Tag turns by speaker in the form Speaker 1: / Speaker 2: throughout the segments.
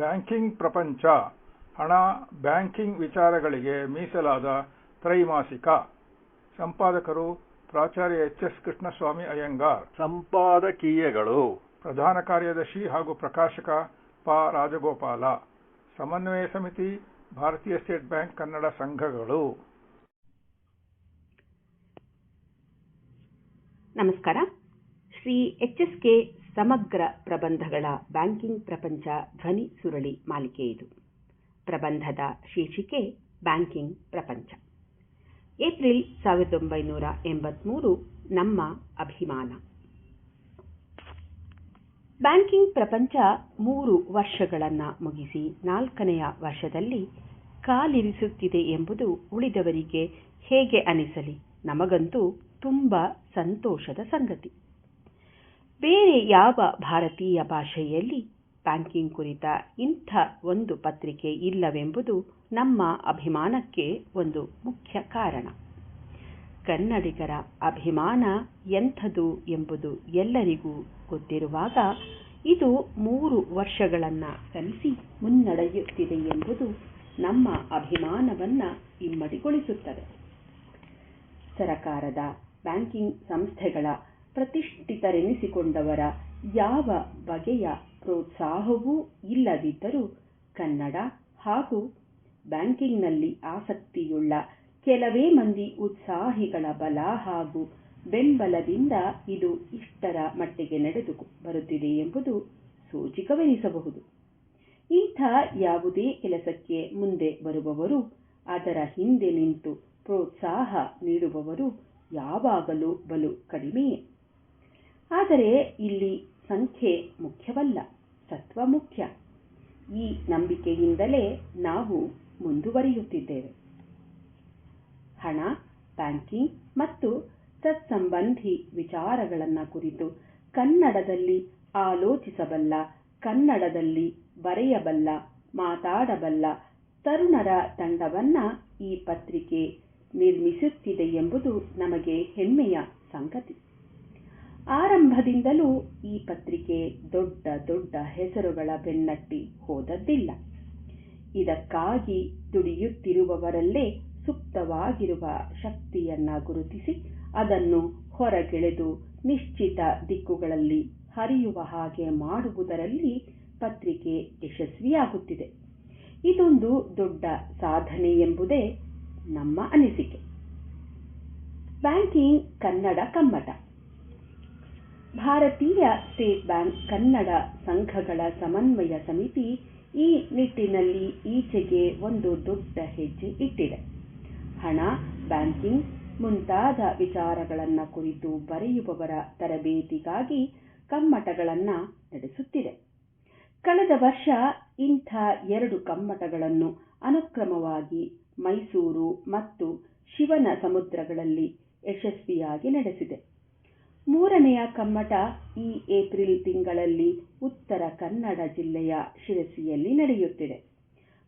Speaker 1: Banking ಪ್ರಪಂಚ. ಹಣ banking ವಿಚಾರಗಳಿಗೆ ಮೀಸಲಾದ ತ್ರೈಮಾಸಿಕ. ಸಂಪಾದಕರು ಪ್ರಾಚಾರ್ಯ ಎಚ್ ಎಸ್ ಕೃಷ್ಣಸ್ವಾಮಿ ಅಯ್ಯಂಗಾರ್.
Speaker 2: ಸಂಪಾದಕೀಯಗಳು.
Speaker 1: ಪ್ರಧಾನ ಕಾರ್ಯದರ್ಶಿ ಹಾಗೂ ಪ್ರಕಾಶಕ ಪ ರಾಜಗೋಪಾಲ. ಸಮನ್ವಯ ಸಮಿತಿ ಭಾರತೀಯ ಸ್ಟೇಟ್ ಬ್ಯಾಂಕ್ ಕನ್ನಡ ಸಂಘಗಳು.
Speaker 3: ನಮಸ್ಕಾರ. ಶ್ರೀ ಎಚ್ ಎಸ್ ಕೆ ಸಮಗ್ರ ಪ್ರಬಂಧಗಳ ಬ್ಯಾಂಕಿಂಗ್ ಪ್ರಪಂಚ ಧ್ವನಿ ಸುರಳಿ ಮಾಲಿಕೆಯಿದು ಪ್ರಬಂಧದ ಶೀರ್ಷಿಕೆ ಬ್ಯಾಂಕಿಂಗ್ ಪ್ರಪಂಚ. ಏಪ್ರಿಲ್ ಸಾವಿರದ ಒಂಬೈನೂರ ಎಂಬತ್ಮೂರು ನಮ್ಮ ಅಭಿಮಾನ. ಬ್ಯಾಂಕಿಂಗ್ ಪ್ರಪಂಚ ಮೂರು ವರ್ಷಗಳನ್ನ ಮುಗಿಸಿ ನಾಲ್ಕನೆಯ ವರ್ಷದಲ್ಲಿ ಕಾಲಿರಿಸುತ್ತಿದೆ ಎಂಬುದು ಉಳಿದವರಿಗೆ ಹೇಗೆ ಅನಿಸಲಿ? ನಮಗಂತೂ ತುಂಬಾ ಸಂತೋಷದ ಸಂಗತಿ. ಬೇರೆ ಯಾವ ಭಾರತೀಯ ಭಾಷೆಯಲ್ಲಿ ಬ್ಯಾಂಕಿಂಗ್ ಕುರಿತ ಇಂಥ ಒಂದು ಪತ್ರಿಕೆ ಇಲ್ಲವೆಂಬುದು ನಮ್ಮ ಅಭಿಮಾನಕ್ಕೆ ಒಂದು ಮುಖ್ಯ ಕಾರಣ. ಕನ್ನಡಿಗರ ಅಭಿಮಾನ ಎಂಥದು ಎಂಬುದು ಎಲ್ಲರಿಗೂ ಗೊತ್ತಿರುವಾಗ ಇದು ಮೂರು ವರ್ಷಗಳನ್ನು ಕಲಿಸಿ ಮುನ್ನಡೆಯುತ್ತಿದೆ ಎಂಬುದು ನಮ್ಮ ಅಭಿಮಾನವನ್ನು ಇಮ್ಮಡಿಗೊಳಿಸುತ್ತದೆ. ಸರಕಾರದ ಬ್ಯಾಂಕಿಂಗ್ ಸಂಸ್ಥೆಗಳ ಪ್ರತಿಷ್ಠಿತರೆನಿಸಿಕೊಂಡವರ ಯಾವ ಬಗೆಯ ಪ್ರೋತ್ಸಾಹವೂ ಇಲ್ಲದಿದ್ದರೂ ಕನ್ನಡ ಹಾಗೂ ಬ್ಯಾಂಕಿಂಗ್ನಲ್ಲಿ ಆಸಕ್ತಿಯುಳ್ಳ ಕೆಲವೇ ಮಂದಿ ಉತ್ಸಾಹಿಗಳ ಬಲ ಹಾಗೂ ಬೆಂಬಲದಿಂದ ಇದು ಇಷ್ಟರ ಮಟ್ಟಿಗೆ ನಡೆದು ಬರುತ್ತಿದೆ ಎಂಬುದು ಸೂಚಿಕವೆನಿಸಬಹುದು. ಇಂಥ ಯಾವುದೇ ಕೆಲಸಕ್ಕೆ ಮುಂದೆ ಬರುವವರು, ಅದರ ಹಿಂದೆ ನಿಂತು ಪ್ರೋತ್ಸಾಹ ನೀಡುವವರು ಯಾವಾಗಲೂ ಬಲು ಕಡಿಮೆಯೇ. ಆದರೆ ಇಲ್ಲಿ ಸಂಖ್ಯೆ ಮುಖ್ಯವಲ್ಲ ಸತ್ವ ಮುಖ್ಯ. ಈ ನಂಬಿಕೆಯಿಂದಲೇ ನಾವು ಮುಂದುವರಿಯುತ್ತಿದ್ದೇವೆ. ಹಣ, ಬ್ಯಾಂಕಿಂಗ್ ಮತ್ತು ತತ್ಸಂಬಂಧಿ ವಿಚಾರಗಳನ್ನು ಕುರಿತು ಕನ್ನಡದಲ್ಲಿ ಆಲೋಚಿಸಬಲ್ಲ, ಕನ್ನಡದಲ್ಲಿ ಬರೆಯಬಲ್ಲ, ಮಾತಾಡಬಲ್ಲ ತರುಣರ ತಂಡವನ್ನ ಈ ಪತ್ರಿಕೆ ನಿರ್ಮಿಸುತ್ತಿದೆ ಎಂಬುದು ನಮಗೆ ಹೆಮ್ಮೆಯ ಸಂಗತಿ. ಆರಂಭದಿಂದಲೂ ಈ ಪತ್ರಿಕೆ ದೊಡ್ಡ ದೊಡ್ಡ ಹೆಸರುಗಳ ಬೆನ್ನಟ್ಟಿ ಹೋದದ್ದಿಲ್ಲ. ಇದಕ್ಕಾಗಿ ದುಡಿಯುತ್ತಿರುವವರಲ್ಲೇ ಸುಪ್ತವಾಗಿರುವ ಶಕ್ತಿಯನ್ನ ಗುರುತಿಸಿ ಅದನ್ನು ಹೊರಗೆಳೆದು ನಿಶ್ಚಿತ ದಿಕ್ಕುಗಳಲ್ಲಿ ಹರಿಯುವ ಹಾಗೆ ಮಾಡುವುದರಲ್ಲಿ ಪತ್ರಿಕೆ ಯಶಸ್ವಿಯಾಗುತ್ತಿದೆ. ಇದೊಂದು ದೊಡ್ಡ ಸಾಧನೆ ಎಂಬುದೇ ನಮ್ಮ ಅನಿಸಿಕೆ. ಬ್ಯಾಂಕಿಂಗ್ ಕನ್ನಡ ಕಮ್ಮಟ. ಭಾರತೀಯ ಸ್ಟೇಟ್ ಬ್ಯಾಂಕ್ ಕನ್ನಡ ಸಂಘಗಳ ಸಮನ್ವಯ ಸಮಿತಿ ಈ ನಿಟ್ಟಿನಲ್ಲಿ ಈಚೆಗೆ ಒಂದು ದೊಡ್ಡ ಹೆಜ್ಜೆ ಇಟ್ಟಿದೆ. ಹಣ, ಬ್ಯಾಂಕಿಂಗ್ ಮುಂತಾದ ವಿಚಾರಗಳನ್ನು ಕುರಿತು ಬರೆಯುವವರ ತರಬೇತಿಗಾಗಿ ಕಮ್ಮಟಗಳನ್ನು ನಡೆಸುತ್ತಿದೆ. ಕಳೆದ ವರ್ಷ ಇಂಥ ಎರಡು ಕಮ್ಮಟಗಳನ್ನು ಅನುಕ್ರಮವಾಗಿ ಮೈಸೂರು ಮತ್ತು ಶಿವನ ಸಮುದ್ರಗಳಲ್ಲಿ ಯಶಸ್ವಿಯಾಗಿ ನಡೆಸಿದೆ. ಮೂರನೆಯ ಕಮ್ಮಟ ಈ ಏಪ್ರಿಲ್ ತಿಂಗಳಲ್ಲಿ ಉತ್ತರ ಕನ್ನಡ ಜಿಲ್ಲೆಯ ಶಿರಸಿಯಲ್ಲಿ ನಡೆಯುತ್ತಿದೆ.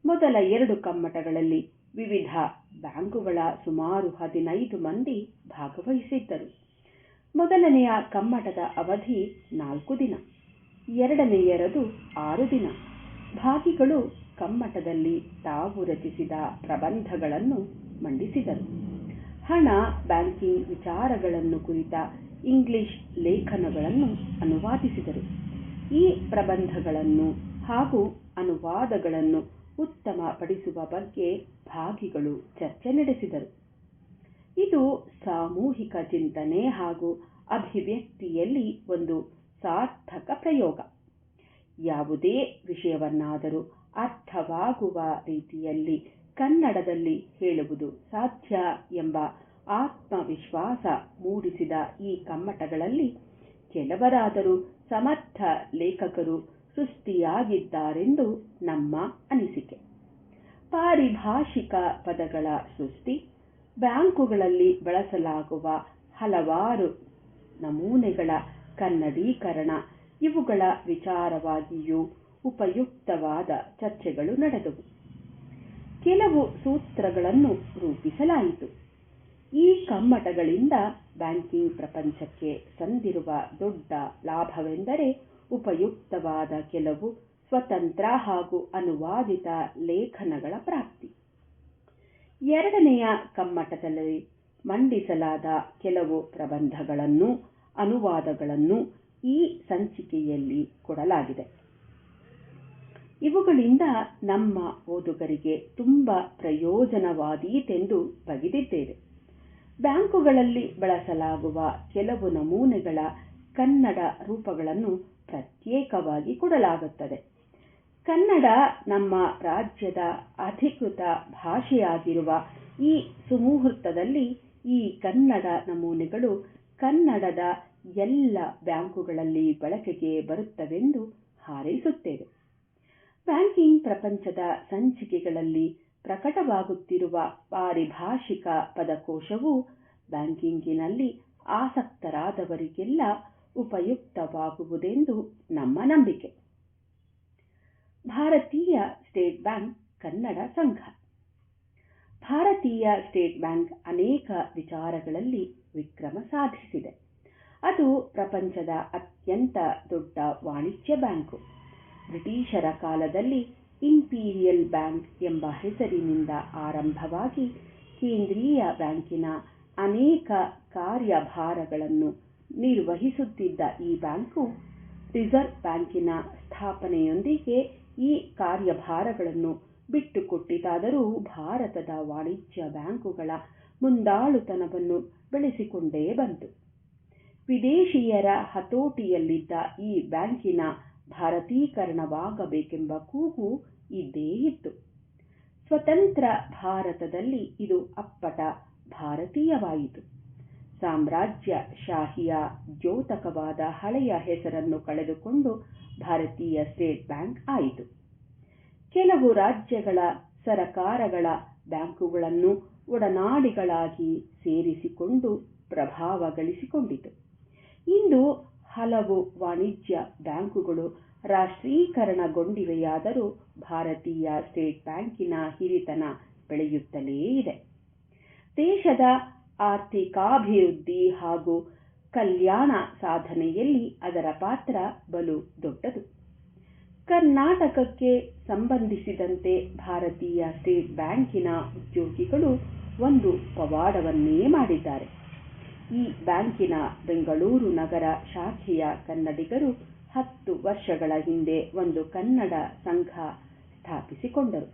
Speaker 3: ಮೊದಲ ಎರಡು ಕಮ್ಮಟಗಳಲ್ಲಿ ವಿವಿಧ ಬ್ಯಾಂಕುಗಳ ಸುಮಾರು ಹದಿನೈದು ಮಂದಿ ಭಾಗವಹಿಸಿದ್ದರು. ಮೊದಲನೆಯ ಕಮ್ಮಟದ ಅವಧಿ ನಾಲ್ಕು ದಿನ ಎರಡನೆಯರದು ಆರು ದಿನ. ಭಾಗಿಗಳು ಕಮ್ಮಟದಲ್ಲಿ ತಾವು ರಚಿಸಿದ ಪ್ರಬಂಧಗಳನ್ನು ಮಂಡಿಸಿದರು. ಹಣ, ಬ್ಯಾಂಕಿಂಗ್ ವಿಚಾರಗಳನ್ನು ಕುರಿತ ಇಂಗ್ಲಿಷ್ ಲೇಖನಗಳನ್ನು ಅನುವಾದಿಸಿದರು. ಈ ಪ್ರಬಂಧಗಳನ್ನು ಹಾಗೂ ಅನುವಾದಗಳನ್ನು ಉತ್ತಮಪಡಿಸುವ ಬಗ್ಗೆ ಭಾಗಿಗಳು ಚರ್ಚೆ ನಡೆಸಿದರು. ಇದು ಸಾಮೂಹಿಕ ಚಿಂತನೆ ಹಾಗೂ ಅಭಿವ್ಯಕ್ತಿಯಲ್ಲಿ ಒಂದು ಸಾರ್ಥಕ ಪ್ರಯೋಗ. ಯಾವುದೇ ವಿಷಯವನ್ನಾದರೂ ಅರ್ಥವಾಗುವ ರೀತಿಯಲ್ಲಿ ಕನ್ನಡದಲ್ಲಿ ಹೇಳುವುದು ಸಾಧ್ಯ ಎಂಬ ಆತ್ಮವಿಶ್ವಾಸ ಮೂಡಿಸಿದ ಈ ಕಮ್ಮಟಗಳಲ್ಲಿ ಕೆಲವರಾದರೂ ಸಮರ್ಥ ಲೇಖಕರು ಸೃಷ್ಟಿಯಾಗಿದ್ದಾರೆಂದು ನಮ್ಮ ಅನಿಸಿಕೆ. ಪಾರಿಭಾಷಿಕ ಪದಗಳ ಸೃಷ್ಟಿ, ಬ್ಯಾಂಕುಗಳಲ್ಲಿ ಬಳಸಲಾಗುವ ಹಲವಾರು ನಮೂನೆಗಳ ಕನ್ನಡೀಕರಣ, ಇವುಗಳ ವಿಚಾರವಾಗಿಯೂ ಉಪಯುಕ್ತವಾದ ಚರ್ಚೆಗಳು ನಡೆದವು. ಕೆಲವು ಸೂತ್ರಗಳನ್ನು ರೂಪಿಸಲಾಯಿತು. ಈ ಕಮ್ಮಟಗಳಿಂದ ಬ್ಯಾಂಕಿಂಗ್ ಪ್ರಪಂಚಕ್ಕೆ ಸಂದಿರುವ ದೊಡ್ಡ ಲಾಭವೆಂದರೆ ಉಪಯುಕ್ತವಾದ ಕೆಲವು ಸ್ವತಂತ್ರ ಹಾಗೂ ಅನುವಾದಿತ ಲೇಖನಗಳ ಪ್ರಾಪ್ತಿ. ಎರಡನೆಯ ಕಮ್ಮಟದಲ್ಲಿ ಮಂಡಿಸಲಾದ ಕೆಲವು ಪ್ರಬಂಧಗಳನ್ನು, ಅನುವಾದಗಳನ್ನು ಈ ಸಂಚಿಕೆಯಲ್ಲಿ ಕೊಡಲಾಗಿದೆ. ಇವುಗಳಿಂದ ನಮ್ಮ ಓದುಗರಿಗೆ ತುಂಬ ಪ್ರಯೋಜನವಾದೀತೆಂದು ಬಗೆದಿದ್ದೇವೆ. ಬ್ಯಾಂಕುಗಳಲ್ಲಿ ಬಳಸಲಾಗುವ ಕೆಲವು ನಮೂನೆಗಳ ಕನ್ನಡ ರೂಪಗಳನ್ನು ಪ್ರತ್ಯೇಕವಾಗಿ ಕೊಡಲಾಗುತ್ತದೆ. ಕನ್ನಡ ನಮ್ಮ ರಾಜ್ಯದ ಅಧಿಕೃತ ಭಾಷೆಯಾಗಿರುವ ಈ ಸುಮುಹೂರ್ತದಲ್ಲಿ ಈ ಕನ್ನಡ ನಮೂನೆಗಳು ಕನ್ನಡದ ಎಲ್ಲ ಬ್ಯಾಂಕುಗಳಲ್ಲಿ ಬಳಕೆಗೆ ಬರುತ್ತವೆಂದು ಹಾರೈಸುತ್ತೇವೆ. ಬ್ಯಾಂಕಿಂಗ್ ಪ್ರಪಂಚದ ಸಂಚಿಕೆಗಳಲ್ಲಿ ಪ್ರಕಟವಾಗುತ್ತಿರುವ ಪಾರಿಭಾಷಿಕ ಪದಕೋಶವು ಬ್ಯಾಂಕಿಂಗಿನಲ್ಲಿ ಆಸಕ್ತರಾದವರಿಗೆಲ್ಲ ಉಪಯುಕ್ತವಾಗುವುದೆಂದು ನಮ್ಮ ನಂಬಿಕೆ. ಭಾರತೀಯ ಸ್ಟೇಟ್ ಬ್ಯಾಂಕ್, ಕನ್ನಡ ಸಂಘ. ಭಾರತೀಯ ಸ್ಟೇಟ್ ಬ್ಯಾಂಕ್ ಅನೇಕ ವಿಚಾರಗಳಲ್ಲಿ ವಿಕ್ರಮ ಸಾಧಿಸಿದೆ. ಅದು ಪ್ರಪಂಚದ ಅತ್ಯಂತ ದೊಡ್ಡ ವಾಣಿಜ್ಯ ಬ್ಯಾಂಕು. ಬ್ರಿಟಿಷರ ಕಾಲದಲ್ಲಿ ಇಂಪೀರಿಯಲ್ ಬ್ಯಾಂಕ್ ಎಂಬ ಹೆಸರಿನಿಂದ ಆರಂಭವಾಗಿ ಕೇಂದ್ರೀಯ ಬ್ಯಾಂಕಿನ ಅನೇಕ ಕಾರ್ಯಭಾರಗಳನ್ನು ನಿರ್ವಹಿಸುತ್ತಿದ್ದ ಈ ಬ್ಯಾಂಕು, ರಿಸರ್ವ್ ಬ್ಯಾಂಕಿನ ಸ್ಥಾಪನೆಯೊಂದಿಗೆ ಈ ಕಾರ್ಯಭಾರಗಳನ್ನು ಬಿಟ್ಟುಕೊಟ್ಟಿತಾದರೂ ಭಾರತದ ವಾಣಿಜ್ಯ ಬ್ಯಾಂಕುಗಳ ಮುಂದಾಳುತನವನ್ನು ಬೆಳೆಸಿಕೊಂಡೇ ಬಂತು. ವಿದೇಶಿಯರ ಹತೋಟಿಯಲ್ಲಿದ್ದ ಈ ಬ್ಯಾಂಕಿನ ಭಾರತೀಕರಣವಾಗಬೇಕೆಂಬ ಕೂಗು ಇದ್ದೇ ಇತ್ತು. ಸ್ವತಂತ್ರ ಭಾರತದಲ್ಲಿ ಇದು ಅಪ್ಪಟ ಭಾರತೀಯವಾಯಿತು. ಸಾಮ್ರಾಜ್ಯ ಶಾಹಿಯ ದ್ಯೋತಕವಾದ ಹಳೆಯ ಹೆಸರನ್ನು ಕಳೆದುಕೊಂಡು ಭಾರತೀಯ ಸ್ಟೇಟ್ ಬ್ಯಾಂಕ್ ಆಯಿತು. ಕೆಲವು ರಾಜ್ಯಗಳ ಸರಕಾರಗಳ ಬ್ಯಾಂಕುಗಳನ್ನು ಒಡನಾಡಿಗಳಾಗಿ ಸೇರಿಸಿಕೊಂಡು ಪ್ರಭಾವ ಗಳಿಸಿಕೊಂಡಿತು. ಇಂದು ಹಲವು ವಾಣಿಜ್ಯ ಬ್ಯಾಂಕುಗಳು ರಾಷ್ಟ್ರೀಕರಣಗೊಂಡಿವೆಯಾದರೂ ಭಾರತೀಯ ಸ್ಟೇಟ್ ಬ್ಯಾಂಕಿನ ಹಿರಿತನ ಬೆಳೆಯುತ್ತಲೇ ಇದೆ. ದೇಶದ ಆರ್ಥಿಕಾಭಿವೃದ್ಧಿ ಹಾಗೂ ಕಲ್ಯಾಣ ಸಾಧನೆಯಲ್ಲಿ ಅದರ ಪಾತ್ರ ಬಲು ದೊಡ್ಡದು. ಕರ್ನಾಟಕಕ್ಕೆ ಸಂಬಂಧಿಸಿದಂತೆ ಭಾರತೀಯ ಸ್ಟೇಟ್ ಬ್ಯಾಂಕಿನ ಉದ್ಯೋಗಿಗಳು ಒಂದು ಪವಾಡವನ್ನೇ ಮಾಡಿದ್ದಾರೆ. ಈ ಬ್ಯಾಂಕಿನ ಬೆಂಗಳೂರು ನಗರ ಶಾಖೆಯ ಕನ್ನಡಿಗರು ಹತ್ತು ವರ್ಷಗಳ ಹಿಂದೆ ಒಂದು ಕನ್ನಡ ಸಂಘ ಸ್ಥಾಪಿಸಿಕೊಂಡರು.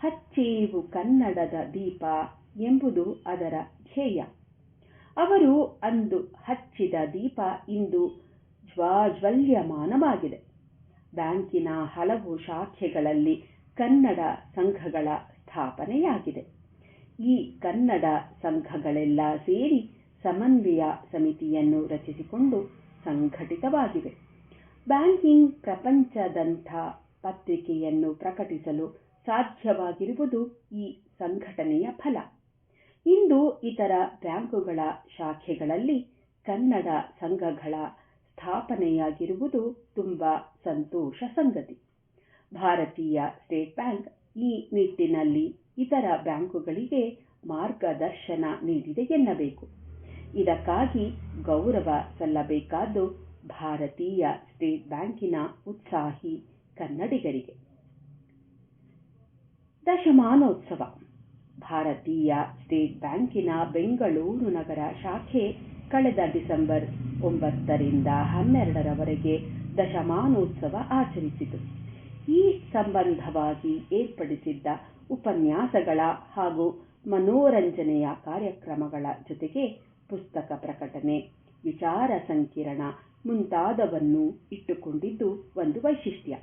Speaker 3: ಹಚ್ಚೇವು ಕನ್ನಡದ ದೀಪ ಎಂಬುದು ಅದರ ಧ್ಯೇಯ. ಅವರು ಅಂದು ಹಚ್ಚಿದ ದೀಪ ಇಂದು ಜ್ವಾಜ್ವಲ್ಯಮಾನವಾಗಿದೆ. ಬ್ಯಾಂಕಿನ ಹಲವು ಶಾಖೆಗಳಲ್ಲಿ ಕನ್ನಡ ಸಂಘಗಳ ಸ್ಥಾಪನೆಯಾಗಿದೆ. ಈ ಕನ್ನಡ ಸಂಘಗಳೆಲ್ಲ ಸೇರಿ ಸಮನ್ವಯ ಸಮಿತಿಯನ್ನು ರಚಿಸಿಕೊಂಡು ಸಂಘಟಿತವಾಗಿವೆ. ಬ್ಯಾಂಕಿಂಗ್ ಪ್ರಪಂಚದಂಥ ಪತ್ರಿಕೆಯನ್ನು ಪ್ರಕಟಿಸಲು ಸಾಧ್ಯವಾಗಿರುವುದು ಈ ಸಂಘಟನೆಯ ಫಲ. ಇಂದು ಇತರ ಬ್ಯಾಂಕುಗಳ ಶಾಖೆಗಳಲ್ಲಿ ಕನ್ನಡ ಸಂಘಗಳ ಸ್ಥಾಪನೆಯಾಗಿರುವುದು ತುಂಬ ಸಂತೋಷ ಸಂಗತಿ. ಭಾರತೀಯ ಸ್ಟೇಟ್ ಬ್ಯಾಂಕ್ ಈ ನಿಟ್ಟಿನಲ್ಲಿ ಇತರ ಬ್ಯಾಂಕುಗಳಿಗೆ ಮಾರ್ಗದರ್ಶನ ನೀಡಿದೆ ಎನ್ನಬೇಕು. ಇದಕ್ಕಾಗಿ ಗೌರವ ಸಲ್ಲಬೇಕಾದ್ದು ಭಾರತೀಯ ಸ್ಟೇಟ್ ಬ್ಯಾಂಕಿನ ಉತ್ಸಾಹಿ ಕನ್ನಡಿಗರಿಗೆ. ದಶಮಾನೋತ್ಸವ. ಭಾರತೀಯ ಸ್ಟೇಟ್ ಬ್ಯಾಂಕಿನ ಬೆಂಗಳೂರು ನಗರ ಶಾಖೆ ಕಳೆದ ಡಿಸೆಂಬರ್ ಒಂಬತ್ತರಿಂದ ಹನ್ನೆರಡರವರೆಗೆ ದಶಮಾನೋತ್ಸವ ಆಚರಿಸಿತು. ಈ ಸಂಬಂಧವಾಗಿ ಏರ್ಪಡಿಸಿದ್ದ ಉಪನ್ಯಾಸಗಳ ಹಾಗೂ ಮನೋರಂಜನೆಯ ಕಾರ್ಯಕ್ರಮಗಳ ಜೊತೆಗೆ ಪುಸ್ತಕ ಪ್ರಕಟಣೆ ವಿಚಾರ ಸಂಕಿರಣ ಮುಂತಾದವನ್ನು ಇಟ್ಟುಕೊಂಡಿದ್ದು ಒಂದು ವೈಶಿಷ್ಟ್ಯ.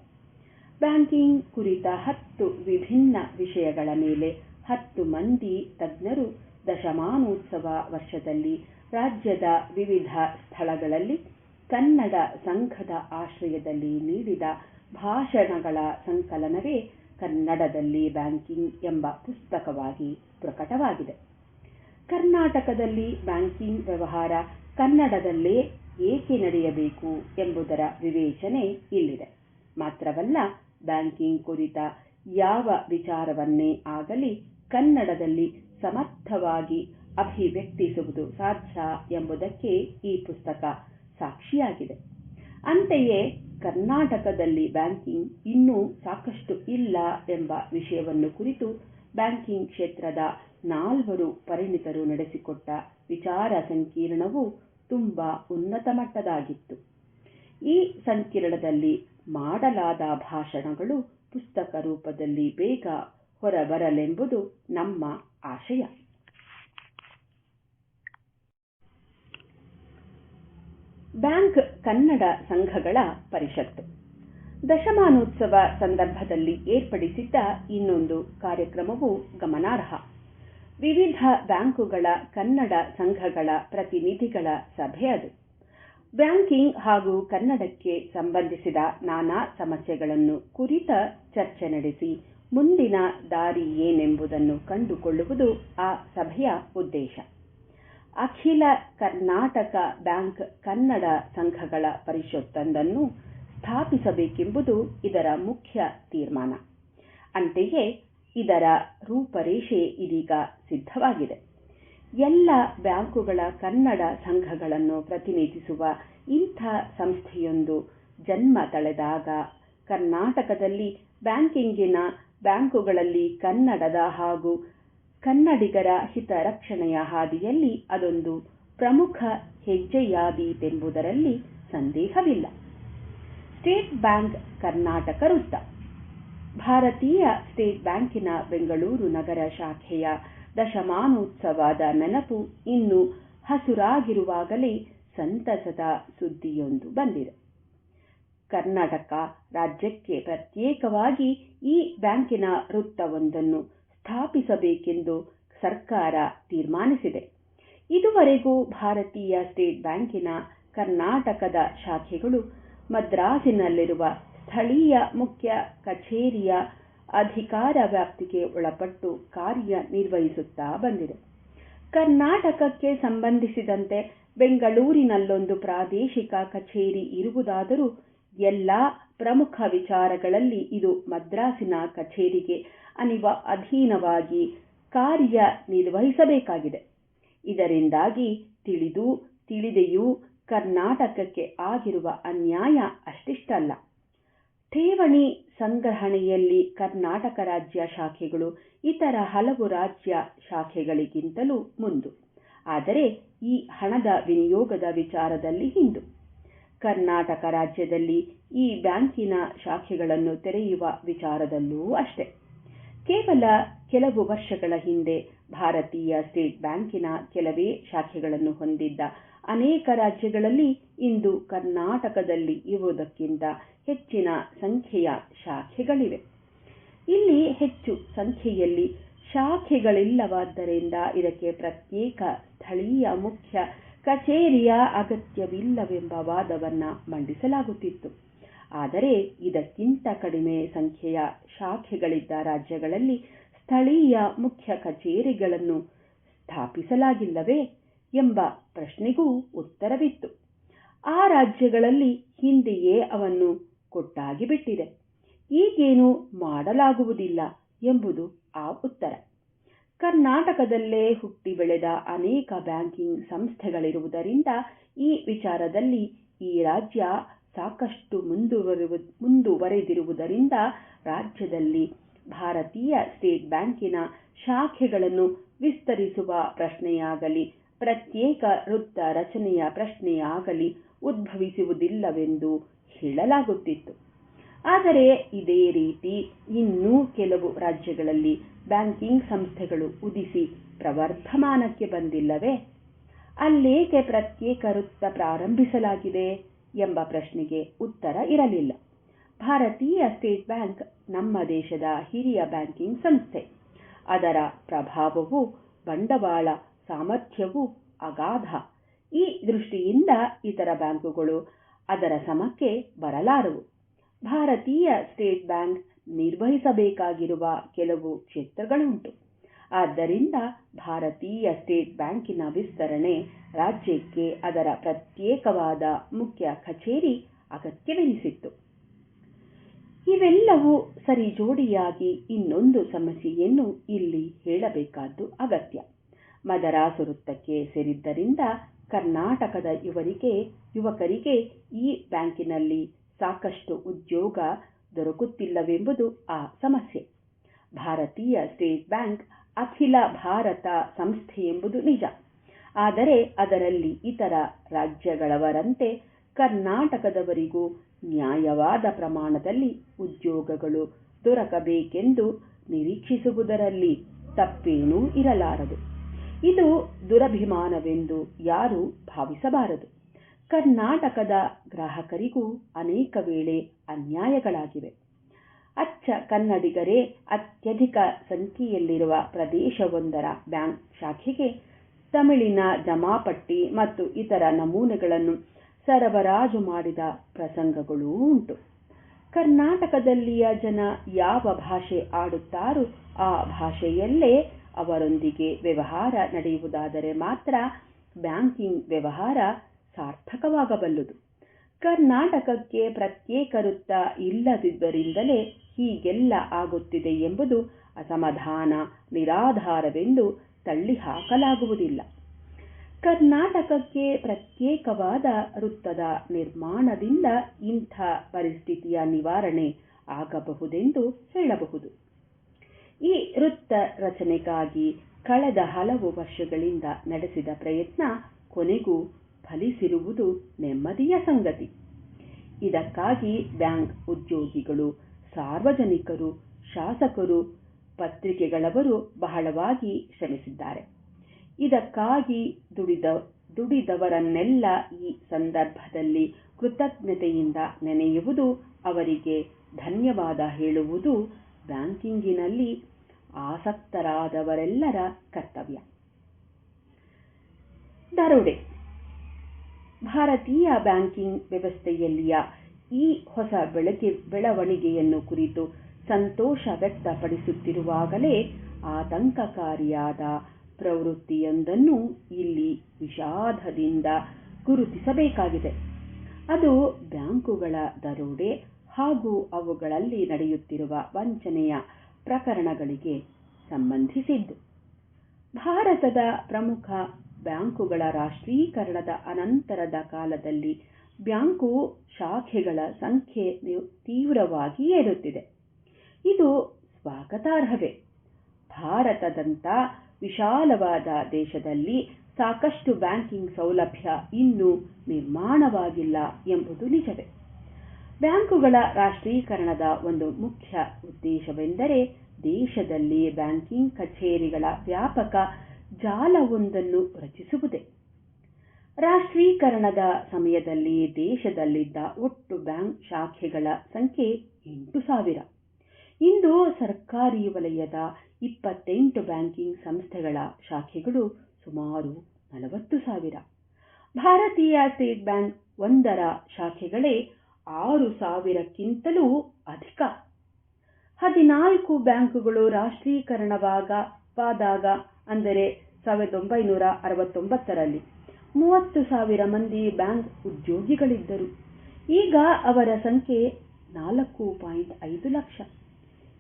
Speaker 3: ಬ್ಯಾಂಕಿಂಗ್ ಕುರಿತ ಹತ್ತು ವಿಭಿನ್ನ ವಿಷಯಗಳ ಮೇಲೆ ಹತ್ತು ಮಂದಿ ತಜ್ಞರು ದಶಮಾನೋತ್ಸವ ವರ್ಷದಲ್ಲಿ ರಾಜ್ಯದ ವಿವಿಧ ಸ್ಥಳಗಳಲ್ಲಿ ಕನ್ನಡ ಸಂಘದ ಆಶ್ರಯದಲ್ಲಿ ನೀಡಿದ ಭಾಷಣಗಳ ಸಂಕಲನವೇ ಕನ್ನಡದಲ್ಲಿ ಬ್ಯಾಂಕಿಂಗ್ ಎಂಬ ಪುಸ್ತಕವಾಗಿ ಪ್ರಕಟವಾಗಿದೆ. ಕರ್ನಾಟಕದಲ್ಲಿ ಬ್ಯಾಂಕಿಂಗ್ ವ್ಯವಹಾರ ಕನ್ನಡದಲ್ಲೇ ಏಕೆ ನಡೆಯಬೇಕು ಎಂಬುದರ ವಿವೇಚನೆ ಇಲ್ಲಿದೆ. ಮಾತ್ರವಲ್ಲ, ಬ್ಯಾಂಕಿಂಗ್ ಕುರಿತ ಯಾವ ವಿಚಾರವನ್ನೇ ಆಗಲಿ ಕನ್ನಡದಲ್ಲಿ ಸಮರ್ಥವಾಗಿ ಅಭಿವ್ಯಕ್ತಿಸುವುದು ಸಾಧ್ಯ ಎಂಬುದಕ್ಕೆ ಈ ಪುಸ್ತಕ ಸಾಕ್ಷಿಯಾಗಿದೆ. ಅಂತೆಯೇ, ಕರ್ನಾಟಕದಲ್ಲಿ ಬ್ಯಾಂಕಿಂಗ್ ಇನ್ನೂ ಸಾಕಷ್ಟು ಇಲ್ಲ ಎಂಬ ವಿಷಯವನ್ನು ಕುರಿತು ಬ್ಯಾಂಕಿಂಗ್ ಕ್ಷೇತ್ರದ ನಾಲ್ವರು ಪರಿಣಿತರು ನಡೆಸಿಕೊಟ್ಟ ವಿಚಾರ ಸಂಕಿರಣವು ತುಂಬಾ ಉನ್ನತ ಮಟ್ಟದಾಗಿತ್ತು. ಈ ಸಂಕಿರಣದಲ್ಲಿ ಮಾಡಲಾದ ಭಾಷಣಗಳು ಪುಸ್ತಕ ರೂಪದಲ್ಲಿ ಬೇಗ ಹೊರಬರಲೆಂಬುದು ನಮ್ಮ ಆಶಯ. ಬ್ಯಾಂಕ್ ಕನ್ನಡ ಸಂಘಗಳ ಪರಿಷತ್ತು. ದಶಮಾನೋತ್ಸವ ಸಂದರ್ಭದಲ್ಲಿ ಏರ್ಪಡಿಸಿದ್ದ ಇನ್ನೊಂದು ಕಾರ್ಯಕ್ರಮವು ಗಮನಾರ್ಹ. ವಿವಿಧ ಬ್ಯಾಂಕುಗಳ, ಕನ್ನಡ ಸಂಘಗಳ ಪ್ರತಿನಿಧಿಗಳ ಸಭೆ ಅದು. ಬ್ಯಾಂಕಿಂಗ್ ಹಾಗೂ ಕನ್ನಡಕ್ಕೆ ಸಂಬಂಧಿಸಿದ ನಾನಾ ಸಮಸ್ಯೆಗಳನ್ನು ಕುರಿತ ಚರ್ಚೆ ನಡೆಸಿ ಮುಂದಿನ ದಾರಿ ಏನೆಂಬುದನ್ನು ಕಂಡುಕೊಳ್ಳುವುದು ಆ ಸಭೆಯ ಉದ್ದೇಶ. ಅಖಿಲ ಕರ್ನಾಟಕ ಬ್ಯಾಂಕ್ ಕನ್ನಡ ಸಂಘಗಳ ಪರಿಷತ್ತೊಂದನ್ನು ಸ್ಥಾಪಿಸಬೇಕೆಂಬುದು ಇದರ ಮುಖ್ಯ ತೀರ್ಮಾನ. ಅಂತೆಯೇ ಇದರ ರೂಪರೇಷೆ ಇದೀಗ ಸಿದ್ಧವಾಗಿದೆ. ಎಲ್ಲ ಬ್ಯಾಂಕುಗಳ ಕನ್ನಡ ಸಂಘಗಳನ್ನು ಪ್ರತಿನಿಧಿಸುವ ಇಂಥ ಸಂಸ್ಥೆಯೊಂದು ಜನ್ಮ ತಳೆದಾಗ ಕರ್ನಾಟಕದಲ್ಲಿ ಬ್ಯಾಂಕಿಂಗಿನ ಬ್ಯಾಂಕುಗಳಲ್ಲಿ ಕನ್ನಡದ ಹಾಗೂ ಕನ್ನಡಿಗರ ಹಿತರಕ್ಷಣೆಯ ಹಾದಿಯಲ್ಲಿ ಅದೊಂದು ಪ್ರಮುಖ ಹೆಜ್ಜೆಯಾದೀತೆಂಬುದರಲ್ಲಿ ಸಂದೇಹವಿಲ್ಲ. ಸ್ಟೇಟ್ ಬ್ಯಾಂಕ್ ಕರ್ನಾಟಕ ವೃತ್ತ. ಭಾರತೀಯ ಸ್ಟೇಟ್ ಬ್ಯಾಂಕಿನ ಬೆಂಗಳೂರು ನಗರ ಶಾಖೆಯ ದಶಮಾನೋತ್ಸವದ ನೆನಪು ಇನ್ನು ಹಸುರಾಗಿರುವಾಗಲೇ ಸಂತಸದ ಸುದ್ದಿಯೊಂದು ಬಂದಿದೆ. ಕರ್ನಾಟಕ ರಾಜ್ಯಕ್ಕೆ ಪ್ರತ್ಯೇಕವಾಗಿ ಈ ಬ್ಯಾಂಕಿನ ವೃತ್ತವೊಂದನ್ನು ಸ್ಥಾಪಿಸಬೇಕೆಂದು ಸರ್ಕಾರ ತೀರ್ಮಾನಿಸಿದೆ. ಇದುವರೆಗೂ ಭಾರತೀಯ ಸ್ಟೇಟ್ ಬ್ಯಾಂಕಿನ ಕರ್ನಾಟಕದ ಶಾಖೆಗಳು ಮದ್ರಾಸಿನಲ್ಲಿರುವ ಸ್ಥಳೀಯ ಮುಖ್ಯ ಕಚೇರಿಯ ಅಧಿಕಾರ ವ್ಯಾಪ್ತಿಗೆ ಒಳಪಟ್ಟು ಕಾರ್ಯ ನಿರ್ವಹಿಸುತ್ತಾ ಬಂದಿದೆ. ಕರ್ನಾಟಕಕ್ಕೆ ಸಂಬಂಧಿಸಿದಂತೆ ಬೆಂಗಳೂರಿನಲ್ಲೊಂದು ಪ್ರಾದೇಶಿಕ ಕಚೇರಿ ಇರುವುದಾದರೂ ಎಲ್ಲ ಪ್ರಮುಖ ವಿಚಾರಗಳಲ್ಲಿ ಇದು ಮದ್ರಾಸಿನ ಕಚೇರಿಗೆ ಅನಿವ ಅಧೀನವಾಗಿ ಕಾರ್ಯನಿರ್ವಹಿಸಬೇಕಾಗಿದೆ ಇದರಿಂದಾಗಿ ತಿಳಿದು, ತಿಳಿದೆಯೂ ಕರ್ನಾಟಕಕ್ಕೆ ಆಗಿರುವ ಅನ್ಯಾಯ ಅಷ್ಟಿಷ್ಟಲ್ಲ. ಠೇವಣಿ ಸಂಗ್ರಹಣೆಯಲ್ಲಿ ಕರ್ನಾಟಕ ರಾಜ್ಯ ಶಾಖೆಗಳು, ಇತರ ಹಲವು ರಾಜ್ಯ ಶಾಖೆಗಳಿಗಿಂತಲೂ ಮುಂದು. ಆದರೆ ಈ ಹಣದ ವಿನಿಯೋಗದ ವಿಚಾರದಲ್ಲಿ ಹಿಂದು. ಕರ್ನಾಟಕ ರಾಜ್ಯದಲ್ಲಿ ಈ ಬ್ಯಾಂಕಿನ ಶಾಖೆಗಳನ್ನು ತೆರೆಯುವ ವಿಚಾರದಲ್ಲೂ ಅಷ್ಟೆ. ಕೇವಲ ಕೆಲವು ವರ್ಷಗಳ ಹಿಂದೆ ಭಾರತೀಯ ಸ್ಟೇಟ್ ಬ್ಯಾಂಕಿನ ಕೆಲವೇ ಶಾಖೆಗಳನ್ನು ಹೊಂದಿದ್ದ ಅನೇಕ ರಾಜ್ಯಗಳಲ್ಲಿ ಇಂದು ಕರ್ನಾಟಕದಲ್ಲಿ ಇರುವುದಕ್ಕಿಂತ ಹೆಚ್ಚಿನ ಸಂಖ್ಯೆಯ ಶಾಖೆಗಳಿವೆ. ಇಲ್ಲಿ ಹೆಚ್ಚು ಸಂಖ್ಯೆಯಲ್ಲಿ ಶಾಖೆಗಳಿಲ್ಲವಾದ್ದರಿಂದ ಇದಕ್ಕೆ ಪ್ರತ್ಯೇಕ ಸ್ಥಳೀಯ ಮುಖ್ಯ ಕಚೇರಿಯ ಅಗತ್ಯವಿಲ್ಲವೆಂಬ ವಾದವನ್ನು ಮಂಡಿಸಲಾಗುತ್ತಿತ್ತು. ಆದರೆ ಇದಕ್ಕಿಂತ ಕಡಿಮೆ ಸಂಖ್ಯೆಯ ಶಾಖೆಗಳಿದ್ದ ರಾಜ್ಯಗಳಲ್ಲಿ ಸ್ಥಳೀಯ ಮುಖ್ಯ ಕಚೇರಿಗಳನ್ನು ಸ್ಥಾಪಿಸಲಾಗಿಲ್ಲವೇ? ಎಂಬ ಪ್ರಶ್ನೆಗೂ ಉತ್ತರವಿತ್ತು. ಆ ರಾಜ್ಯಗಳಲ್ಲಿ ಹಿಂದೆಯೇ ಅವನ್ನು ಕೊಟ್ಟಾಗಿ ಬಿಟ್ಟಿದೆ. ಈಗೇನು ಮಾಡಲಾಗುವುದಿಲ್ಲ ಎಂಬುದು ಆ ಉತ್ತರ. ಕರ್ನಾಟಕದಲ್ಲೇ ಹುಟ್ಟಿ ಬೆಳೆದ ಅನೇಕ ಬ್ಯಾಂಕಿಂಗ್ ಸಂಸ್ಥೆಗಳಿರುವುದರಿಂದ ಈ ವಿಚಾರದಲ್ಲಿ ಈ ರಾಜ್ಯ ಸಾಕಷ್ಟು ಮುಂದುವರಿವು, ಮುಂದುವರೆದಿರುವುದರಿಂದ ರಾಜ್ಯದಲ್ಲಿ ಭಾರತೀಯ ಸ್ಟೇಟ್ ಬ್ಯಾಂಕಿನ ಶಾಖೆಗಳನ್ನು ವಿಸ್ತರಿಸುವ ಪ್ರಶ್ನೆಯಾಗಲಿ ಪ್ರತ್ಯೇಕ ವೃತ್ತ ರಚನೆಯ ಪ್ರಶ್ನೆಯಾಗಲಿ ಉದ್ಭವಿಸುವುದಿಲ್ಲವೆಂದು ಹೇಳಲಾಗುತ್ತಿತ್ತು. ಆದರೆ ಇದೇ ರೀತಿ ಇನ್ನೂ ಕೆಲವು ರಾಜ್ಯಗಳಲ್ಲಿ ಬ್ಯಾಂಕಿಂಗ್ ಸಂಸ್ಥೆಗಳು ಉದಿಸಿ ಪ್ರವರ್ಧಮಾನಕ್ಕೆ ಬಂದಿಲ್ಲವೇ? ಅಲ್ಲೇಕೆ ಪ್ರತ್ಯೇಕ ವೃತ್ತ ಪ್ರಾರಂಭಿಸಲಾಗಿದೆ ಎಂಬ ಪ್ರಶ್ನೆಗೆ ಉತ್ತರ ಇರಲಿಲ್ಲ. ಭಾರತೀಯ ಸ್ಟೇಟ್ ಬ್ಯಾಂಕ್ ನಮ್ಮ ದೇಶದ ಹಿರಿಯ ಬ್ಯಾಂಕಿಂಗ್ ಸಂಸ್ಥೆ. ಅದರ ಪ್ರಭಾವವು ಬಂಡವಾಳ ಸಾಮರ್ಥ್ಯವೂ ಅಗಾಧ. ಈ ದೃಷ್ಟಿಯಿಂದ ಇತರ ಬ್ಯಾಂಕುಗಳು ಅದರ ಸಮಕ್ಕೆ ಬರಲಾರವು. ಭಾರತೀಯ ಸ್ಟೇಟ್ ಬ್ಯಾಂಕ್ ನಿರ್ವಹಿಸಬೇಕಾಗಿರುವ ಕೆಲವು ಕ್ಷೇತ್ರಗಳುಂಟು. ಆದ್ದರಿಂದ ಭಾರತೀಯ ಸ್ಟೇಟ್ ಬ್ಯಾಂಕಿನ ವಿಸ್ತರಣೆ ರಾಜ್ಯಕ್ಕೆ ಅದರ ಪ್ರತ್ಯೇಕವಾದ ಮುಖ್ಯ ಕಚೇರಿ ಅಗತ್ಯವೆನಿಸಿತ್ತು. ಇವೆಲ್ಲವೂ ಸರಿಜೋಡಿಯಾಗಿ ಇನ್ನೊಂದು ಸಮಸ್ಯೆಯನ್ನು ಇಲ್ಲಿ ಹೇಳಬೇಕಾದ್ದು ಅಗತ್ಯ. ಮದರಾಸು ವೃತ್ತಕ್ಕೆ ಸೇರಿದ್ದರಿಂದ ಕರ್ನಾಟಕದ ಯುವರಿಗೆ, ಯುವಕರಿಗೆ ಈ ಬ್ಯಾಂಕಿನಲ್ಲಿ ಸಾಕಷ್ಟು ಉದ್ಯೋಗ ದೊರಕುತ್ತಿಲ್ಲವೆಂಬುದು ಆ ಸಮಸ್ಯೆ. ಭಾರತೀಯ ಸ್ಟೇಟ್ ಬ್ಯಾಂಕ್ ಅಖಿಲ ಭಾರತ ಸಂಸ್ಥೆ ಎಂಬುದು ನಿಜ. ಆದರೆ ಅದರಲ್ಲಿ ಇತರ ರಾಜ್ಯಗಳವರಂತೆ ಕರ್ನಾಟಕದವರಿಗೂ ನ್ಯಾಯವಾದ ಪ್ರಮಾಣದಲ್ಲಿ ಉದ್ಯೋಗಗಳು ದೊರಕಬೇಕೆಂದು ನಿರೀಕ್ಷಿಸುವುದರಲ್ಲಿ ತಪ್ಪೇನೂ ಇರಲಾರದು. ಇದು ದುರಭಿಮಾನವೆಂದು ಯಾರೂ ಭಾವಿಸಬಾರದು. ಕರ್ನಾಟಕದ ಗ್ರಾಹಕರಿಗೂ ಅನೇಕ ವೇಳೆ ಅನ್ಯಾಯಗಳಾಗಿವೆ. ಅಚ್ಚ ಕನ್ನಡಿಗರೇ ಅತ್ಯಧಿಕ ಸಂಖ್ಯೆಯಲ್ಲಿರುವ ಪ್ರದೇಶವೊಂದರ ಬ್ಯಾಂಕ್ ಶಾಖೆಗೆ ತಮಿಳಿನ ಜಮಾಪಟ್ಟಿ ಮತ್ತು ಇತರ ನಮೂನೆಗಳನ್ನು ಸರಬರಾಜು ಮಾಡಿದ ಪ್ರಸಂಗಗಳೂ ಉಂಟು. ಕರ್ನಾಟಕದಲ್ಲಿಯ ಜನ ಯಾವ ಭಾಷೆ ಆಡುತ್ತಾರೋ ಆ ಭಾಷೆಯಲ್ಲೇ ಅವರೊಂದಿಗೆ ವ್ಯವಹಾರ ನಡೆಯುವುದಾದರೆ ಮಾತ್ರ ಬ್ಯಾಂಕಿಂಗ್ ವ್ಯವಹಾರ ಸಾರ್ಥಕವಾಗಬಲ್ಲದು. ಕರ್ನಾಟಕಕ್ಕೆ ಪ್ರತ್ಯೇಕ ವೃತ್ತ ಇಲ್ಲದಿದ್ದರಿಂದಲೇ ಹೀಗೆಲ್ಲ ಆಗುತ್ತಿದೆ ಎಂಬುದು ಅಸಮಾಧಾನ, ನಿರಾಧಾರವೆಂದು ತಳ್ಳಿಹಾಕಲಾಗುವುದಿಲ್ಲ. ಕರ್ನಾಟಕಕ್ಕೆ ಪ್ರತ್ಯೇಕವಾದ ವೃತ್ತದ ನಿರ್ಮಾಣದಿಂದ ಇಂಥ ಪರಿಸ್ಥಿತಿಯ ನಿವಾರಣೆ ಆಗಬಹುದೆಂದು ಹೇಳಬಹುದು. ಈ ವೃತ್ತ ರಚನೆಗಾಗಿ ಕಳೆದ ಹಲವು ವರ್ಷಗಳಿಂದ ನಡೆಸಿದ ಪ್ರಯತ್ನ ಕೊನೆಗೂ ಫಲಿಸಿರುವುದು ನೆಮ್ಮದಿಯ ಸಂಗತಿ. ಇದಕ್ಕಾಗಿ ಬ್ಯಾಂಕ್ ಉದ್ಯೋಗಿಗಳು, ಸಾರ್ವಜನಿಕರು, ಶಾಸಕರು, ಪತ್ರಿಕೆಗಳವರು ಬಹಳವಾಗಿ ಶ್ರಮಿಸಿದ್ದಾರೆ. ಇದಕ್ಕಾಗಿ ದುಡಿದ, ದುಡಿದವರನ್ನೆಲ್ಲ ಈ ಸಂದರ್ಭದಲ್ಲಿ ಕೃತಜ್ಞತೆಯಿಂದ ನೆನೆಯುವುದು ಅವರಿಗೆ ಧನ್ಯವಾದ ಹೇಳುವುದು ಬ್ಯಾಂಕಿಂಗಿನಲ್ಲಿ ಆಸಕ್ತರಾದವರೆಲ್ಲರ ಕರ್ತವ್ಯ. ದರೋಡೆ. ಭಾರತೀಯ ಬ್ಯಾಂಕಿಂಗ್ ವ್ಯವಸ್ಥೆಯಲ್ಲಿಯ ಈ ಹೊಸ ಬೆಳಗ್ಗೆ ಬೆಳವಣಿಗೆಯನ್ನು ಕುರಿತು ಸಂತೋಷ ವ್ಯಕ್ತಪಡಿಸುತ್ತಿರುವಾಗಲೇ ಆತಂಕಕಾರಿಯಾದ ಪ್ರವೃತ್ತಿಯೊಂದನ್ನು ಇಲ್ಲಿ ವಿಷಾದದಿಂದ ಗುರುತಿಸಬೇಕಾಗಿದೆ. ಅದು ಬ್ಯಾಂಕುಗಳ ದರೋಡೆ ಹಾಗೂ ಅವುಗಳಲ್ಲಿ ನಡೆಯುತ್ತಿರುವ ವಂಚನೆಯ ಪ್ರಕರಣಗಳಿಗೆ ಸಂಬಂಧಿಸಿದ್ದು. ಭಾರತದ ಪ್ರಮುಖ ಬ್ಯಾಂಕುಗಳ ರಾಷ್ಟ್ರೀಕರಣದ ಅನಂತರದ ಕಾಲದಲ್ಲಿ ಬ್ಯಾಂಕು ಶಾಖೆಗಳ ಸಂಖ್ಯೆ ತೀವ್ರವಾಗಿ ಏರುತ್ತಿದೆ. ಇದು ಸ್ವಾಗತಾರ್ಹವೇ. ಭಾರತದಂಥ ವಿಶಾಲವಾದ ದೇಶದಲ್ಲಿ ಸಾಕಷ್ಟು ಬ್ಯಾಂಕಿಂಗ್ ಸೌಲಭ್ಯ ಇನ್ನೂ ನಿರ್ಮಾಣವಾಗಿಲ್ಲ ಎಂಬುದು ನಿಜವೇ. ಬ್ಯಾಂಕುಗಳ ರಾಷ್ಟ್ರೀಕರಣದ ಒಂದು ಮುಖ್ಯ ಉದ್ದೇಶವೆಂದರೆ ದೇಶದಲ್ಲಿ ಬ್ಯಾಂಕಿಂಗ್ ಕಚೇರಿಗಳ ವ್ಯಾಪಕ ಜಾಲವೊಂದನ್ನು ರಚಿಸುವುದೇ. ರಾಷ್ಟ್ರೀಕರಣದ ಸಮಯದಲ್ಲಿ ದೇಶದಲ್ಲಿದ್ದ ಒಟ್ಟು ಬ್ಯಾಂಕ್ ಶಾಖೆಗಳ ಸಂಖ್ಯೆ ಎಂಟು ಸಾವಿರ. ಇಂದು ಸರ್ಕಾರಿ ವಲಯದ ಇಪ್ಪತ್ತೆಂಟು ಬ್ಯಾಂಕಿಂಗ್ ಸಂಸ್ಥೆಗಳ ಶಾಖೆಗಳು ಸುಮಾರು ನಲವತ್ತು ಸಾವಿರ. ಭಾರತೀಯ ಸ್ಟೇಟ್ ಬ್ಯಾಂಕ್ ಒಂದರ ಶಾಖೆಗಳೇ ಆರು ಸಾವಿರಕ್ಕಿಂತಲೂ ಅಧಿಕ. ಹದಿನಾಲ್ಕು ಬ್ಯಾಂಕುಗಳು ರಾಷ್ಟ್ರೀಕರಣವಾಗವಾದಾಗ, ಅಂದರೆ ಸಾವಿರದ ಒಂಬೈನೂರ ಅರವತ್ತೊಂಬತ್ತರಲ್ಲಿ ಮೂವತ್ತು ಸಾವಿರ ಮಂದಿ ಬ್ಯಾಂಕ್ ಉದ್ಯೋಗಿಗಳಿದ್ದರು. ಈಗ ಅವರ ಸಂಖ್ಯೆ ನಾಲ್ಕು ಪಾಯಿಂಟ್ ಐದು ಲಕ್ಷ.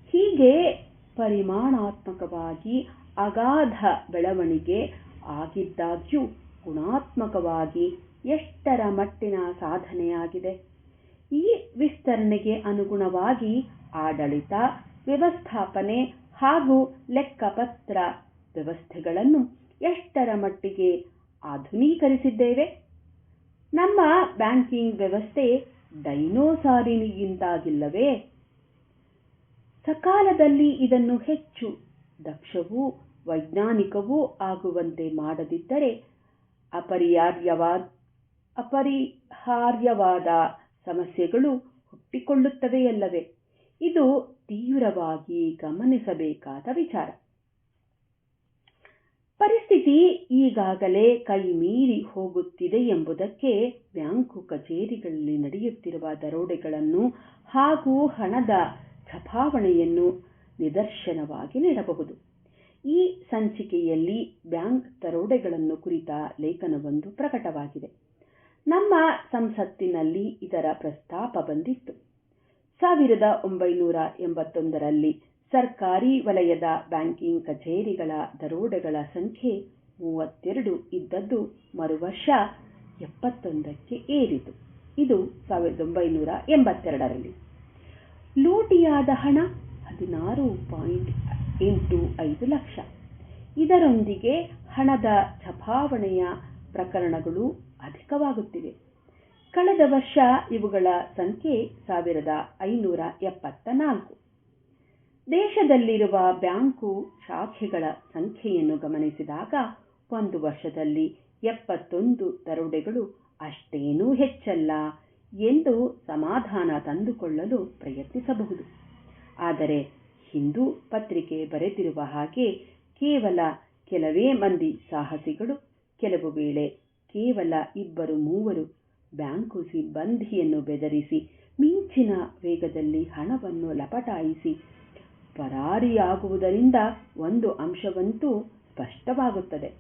Speaker 3: ಹೀಗೆ ಪರಿಮಾಣಾತ್ಮಕವಾಗಿ ಅಗಾಧ ಬೆಳವಣಿಗೆ ಆಗಿದ್ದಾಗ್ಯೂ ಗುಣಾತ್ಮಕವಾಗಿ ಎಷ್ಟರ ಮಟ್ಟಿನ ಸಾಧನೆಯಾಗಿದೆ. ಈ ವಿಸ್ತರಣೆಗೆ ಅನುಗುಣವಾಗಿ ಆಡಳಿತ, ವ್ಯವಸ್ಥಾಪನೆ ಹಾಗೂ ಲೆಕ್ಕಪತ್ರ ವ್ಯವಸ್ಥೆಗಳನ್ನು ಎಷ್ಟರ ಮಟ್ಟಿಗೆ ಆಧುನೀಕರಿಸಿದ್ದೇವೆ? ನಮ್ಮ ಬ್ಯಾಂಕಿಂಗ್ ವ್ಯವಸ್ಥೆ ಡೈನೋಸಾರಿನಿಗಿಂತಾಗಿಲ್ಲವೇ ಸಕಾಲದಲ್ಲಿ ಇದನ್ನು ಹೆಚ್ಚು ದಕ್ಷವೂ ವೈಜ್ಞಾನಿಕವೂ ಆಗುವಂತೆ ಮಾಡದಿದ್ದರೆ ಅಪರಿಹಾರ್ಯವಾದ ಅಪರಿಹಾರ್ಯವಾದ ಸಮಸ್ಯೆಗಳು ಹುಟ್ಟಿಕೊಳ್ಳುತ್ತವೆಯಲ್ಲವೇ? ಇದು ತೀವ್ರವಾಗಿ ಗಮನಿಸಬೇಕಾದ ವಿಚಾರ. ಪರಿಸ್ಥಿತಿ ಈಗಾಗಲೇ ಕೈಮೀರಿ ಹೋಗುತ್ತಿದೆ ಎಂಬುದಕ್ಕೆ ಬ್ಯಾಂಕು ಕಚೇರಿಗಳಲ್ಲಿ ನಡೆಯುತ್ತಿರುವ ದರೋಡೆಗಳನ್ನು ಹಾಗೂ ಹಣದ ಚಪಾವಣೆಯನ್ನು ನಿದರ್ಶನವಾಗಿ ನೀಡಬಹುದು. ಈ ಸಂಚಿಕೆಯಲ್ಲಿ ಬ್ಯಾಂಕ್ ದರೋಡೆಗಳನ್ನು ಕುರಿತ ಲೇಖನವೊಂದು ಪ್ರಕಟವಾಗಿದೆ. ನಮ್ಮ ಸಂಸತ್ತಿನಲ್ಲಿ ಇದರ ಪ್ರಸ್ತಾಪ ಬಂದಿತ್ತು. ಸಾವಿರದ ಒಂಬೈನೂರ ಎಂಬತ್ತೊಂದರಲ್ಲಿ ಸರ್ಕಾರಿ ವಲಯದ ಬ್ಯಾಂಕಿಂಗ್ ಕಚೇರಿಗಳ ದರೋಡೆಗಳ ಸಂಖ್ಯೆ ಮೂವತ್ತೆರಡು ಇದ್ದದ್ದು ಮರುವರ್ಷ ಎಪ್ಪತ್ತೊಂದಕ್ಕೆ ಏರಿತು. ಇದು ಸಾವಿರದ ಒಂಬೈನೂರ ಎಂಬತ್ತೆರಡರಲ್ಲಿ. ಲೂಟಿಯಾದ ಹಣ ಹದಿನಾರು ಪಾಯಿಂಟ್ ಎಂಟು ಐದು ಲಕ್ಷ. ಇದರೊಂದಿಗೆ ಹಣದ ಛಪಾವಣೆಯ ಪ್ರಕರಣಗಳು ಅಧಿಕವಾಗುತ್ತಿವೆ. ಕಳೆದ ವರ್ಷ ಇವುಗಳ ಸಂಖ್ಯೆ ಸಾವಿರದ ಐನೂರ ಎಪ್ಪತ್ತ ನಾಲ್ಕು ದೇಶದಲ್ಲಿರುವ ಬ್ಯಾಂಕು ಶಾಖೆಗಳ ಸಂಖ್ಯೆಯನ್ನು ಗಮನಿಸಿದಾಗ ಒಂದು ವರ್ಷದಲ್ಲಿ ಎಪ್ಪತ್ತೊಂದು ದರೋಡೆಗಳು ಅಷ್ಟೇನೂ ಹೆಚ್ಚಲ್ಲ ಎಂದು ಸಮಾಧಾನ ತಂದುಕೊಳ್ಳಲು ಪ್ರಯತ್ನಿಸಬಹುದು. ಆದರೆ ಹಿಂದೂ ಪತ್ರಿಕೆ ಬರೆದಿರುವ ಹಾಗೆ ಕೇವಲ ಕೆಲವೇ ಮಂದಿ ಸಾಹಸಿಗಳು ಕೆಲವು ವೇಳೆ ಕೇವಲ ಇಬ್ಬರು ಮೂವರು ಬ್ಯಾಂಕು ಸಿಬ್ಬಂದಿಯನ್ನು ಬೆದರಿಸಿ ಮಿಂಚಿನ ವೇಗದಲ್ಲಿ ಹಣವನ್ನು ಲಪಟಾಯಿಸಿ ಪರಾರಿಯಾಗುವುದರಿಂದ ಒಂದು ಅಂಶವಂತೂ ಸ್ಪಷ್ಟವಾಗುತ್ತದೆ.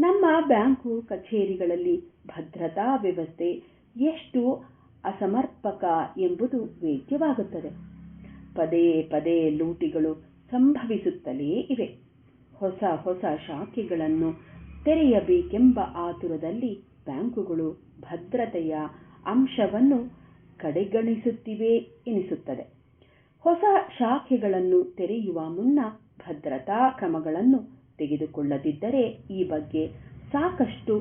Speaker 3: ನಮ್ಮ ಬ್ಯಾಂಕು ಕಚೇರಿಗಳಲ್ಲಿ ಭದ್ರತಾ ವ್ಯವಸ್ಥೆ ಎಷ್ಟು ಅಸಮರ್ಪಕ ಎಂಬುದು ವೇದ್ಯವಾಗುತ್ತದೆ. ಪದೇ ಪದೇ ಲೂಟಿಗಳು ಸಂಭವಿಸುತ್ತಲೇ ಇವೆ. ಹೊಸ ಹೊಸ ಶಾಖೆಗಳನ್ನು ತೆರೆಯಬೇಕೆಂಬ ಆತುರದಲ್ಲಿ ಬ್ಯಾಂಕುಗಳು ಭದ್ರತೆಯ ಅಂಶವನ್ನು ಕಡೆಗಣಿಸುತ್ತಿವೆ ಎನಿಸುತ್ತದೆ. ಹೊಸ ಶಾಖೆಗಳನ್ನು ತೆರೆಯುವ ಮುನ್ನ ಭದ್ರತಾ ಕ್ರಮಗಳನ್ನು ತೆಗೆದುಕೊಳ್ಳದಿದ್ದರೆ ಈ ಬಗ್ಗೆ ಸಾಕಷ್ಟು